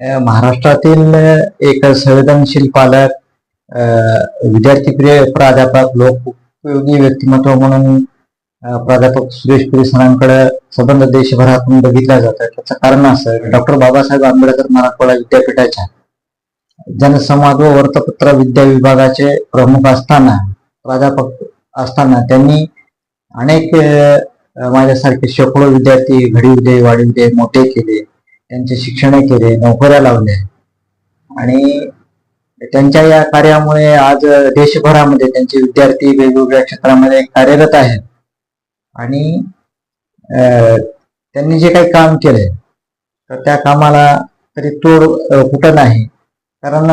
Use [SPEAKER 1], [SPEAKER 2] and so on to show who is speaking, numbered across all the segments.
[SPEAKER 1] महाराष्ट्रातील एक संवेदनशील पालक विद्यार्थीप्रिय प्राध्यापक लोक उपयोगी व्यक्तिमत्व म्हणून प्राध्यापक सुरेश पुरी सरांकडे संबंध देशभरातून बघितला जातात त्याचं कारण असं डॉक्टर बाबासाहेब आंबेडकर मराठवाडा विद्यापीठाच्या जनसंवाद व वृत्तपत्र विद्या विभागाचे प्रमुख असताना प्राध्यापक असताना त्यांनी अनेक माझ्यासारखे शेकडो विद्यार्थी घडी उदय वाढी उदय मोठे केले. त्यांचे शिक्षण केले नोकऱ्या लावल्या. आणि त्यांच्या या कार्यामुळे आज देशभरामध्ये त्यांचे विद्यार्थी वेगवेगळ्या क्षेत्रामध्ये कार्यरत आहेत. आणि त्यांनी जे काही काम केले तर त्या कामाला तरी तोड कुठं नाही. कारण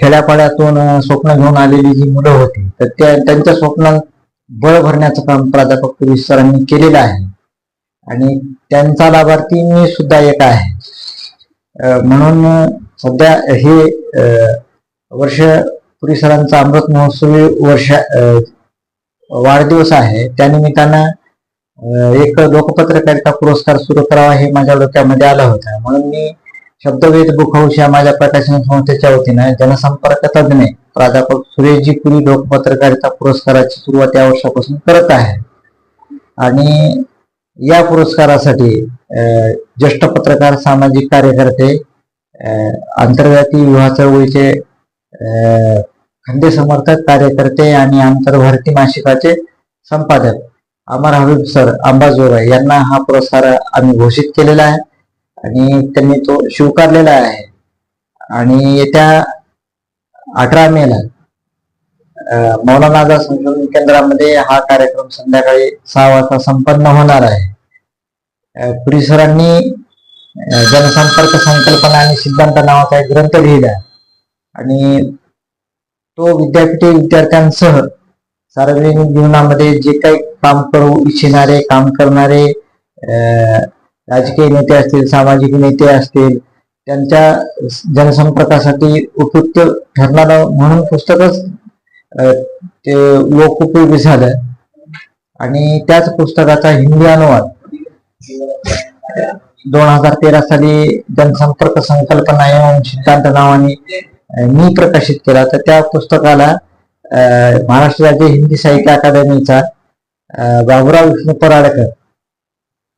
[SPEAKER 1] खेड्यापाड्यातून स्वप्न घेऊन आलेली जी मुलं होती तर त्या त्यांच्या स्वप्नात बळ भरण्याचं काम प्राध्यापक सरांनी केलेलं आहे. आणि त्यांचा लाभार्थी मी सुद्धा एक आहे. म्हणून सध्या हे वर्ष पुरी सरांचा अमृत महोत्सवी वर्ष वाढदिवस आहे. त्यानिमित्तानं एक लोकपत्रकारिता पुरस्कार सुरू करावा हे माझ्या डोक्यामध्ये आलं होतं. म्हणून मी शब्दवेद बुकहाऊस या माझ्या प्रकाशन संस्थेच्या वतीनं जनसंपर्क तज्ज्ञ प्राध्यापक सुरेशजी पुरी लोकपत्रकारिता पुरस्काराची सुरुवात या वर्षापासून करत आहे. आणि या पुरस्कारासाठी ज्येष्ठ पत्रकार सामाजिक कार्यकर्ते आंतरजातीय विवाह चळवळीचे खंदे समर्थक कार्यकर्ते आणि आंतरभारती मासिकाचे संपादक अमर हबीब सर अंबाजोगाई यांना हा पुरस्कार आम्ही घोषित केलेला आहे आणि त्यांनी तो स्वीकारलेला आहे. आणि येत्या अठरा मेला मौलाना आझाद संशोधन केंद्रामध्ये हा कार्यक्रम संध्याकाळी सहा वाजता संपन्न होणार आहे. परिसरांनी जनसंपर्क संकल्पना आणि सिद्धांत नावाचा एक ग्रंथ लिहिला आणि तो विद्यापीठीय विद्यार्थ्यांसह सार्वजनिक जीवनामध्ये जे काही काम करू इच्छिणारे काम करणारे राजकीय नेते असतील सामाजिक नेते असतील त्यांच्या जनसंपर्कासाठी उपयुक्त ठरणारं म्हणून पुस्तकच ते लोकोपयोगी झालं. आणि त्याच पुस्तकाचा हिंदी अनुवाद दोन हजार तेरा साली जनसंपर्क संकल्पना एवं सिद्धांत नावाने मी प्रकाशित केला. तर त्या पुस्तकाला महाराष्ट्र राज्य हिंदी साहित्य अकादमीचा बाबुराव विष्णू पराडकर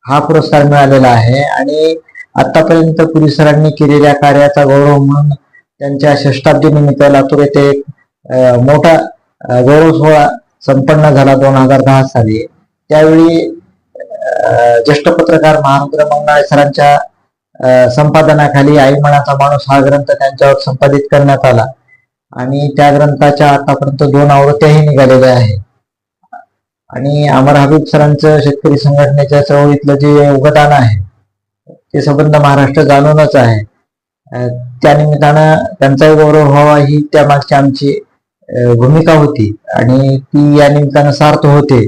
[SPEAKER 1] हा पुरस्कार मिळालेला आहे. आणि आतापर्यंत पुरी सरांनी केलेल्या कार्याचा गौरव म्हणून त्यांच्या षष्टाब्दी निमित्त लातूर येथे एक मोठा गौरव सोहळा संपन्न झाला दोन हजार दहा साली. त्यावेळी ज्येष्ठ पत्रकार महारुद्र मंगनाळे सरांच्या संपादनाखाली आई मनाचा माणूस हा ग्रंथ त्यांच्यावर संपादित करण्यात आला. आणि त्या ग्रंथाच्या आतापर्यंत दोन आवृत्त्याही निघालेल्या आहेत. आणि अमर हबीब सरांचं शेतकरी संघटनेच्या चळवळीतलं जे योगदान आहे ते संबंध महाराष्ट्र जाणूनच आहे. त्यानिमित्तानं त्यांचाही गौरव व्हावा ही त्यामागची आमची भूमिका होती. आणि ती या निमित्तानं सार्थ होते.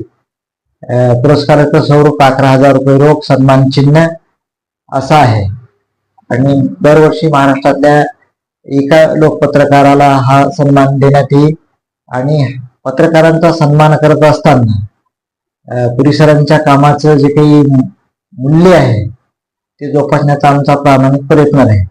[SPEAKER 1] पुरस्काराचं स्वरूप अकरा हजार रुपये रोख सन्मान चिन्ह असं आहे. आणि दरवर्षी महाराष्ट्रातल्या एका लोकपत्रकाराला हा सन्मान देण्यात येईल. आणि पत्रकारांचा सन्मान करत असताना परिसरांच्या कामाचं जे काही मूल्य आहे ते जोपासण्याचा आमचा प्रामाणिक प्रयत्न आहे.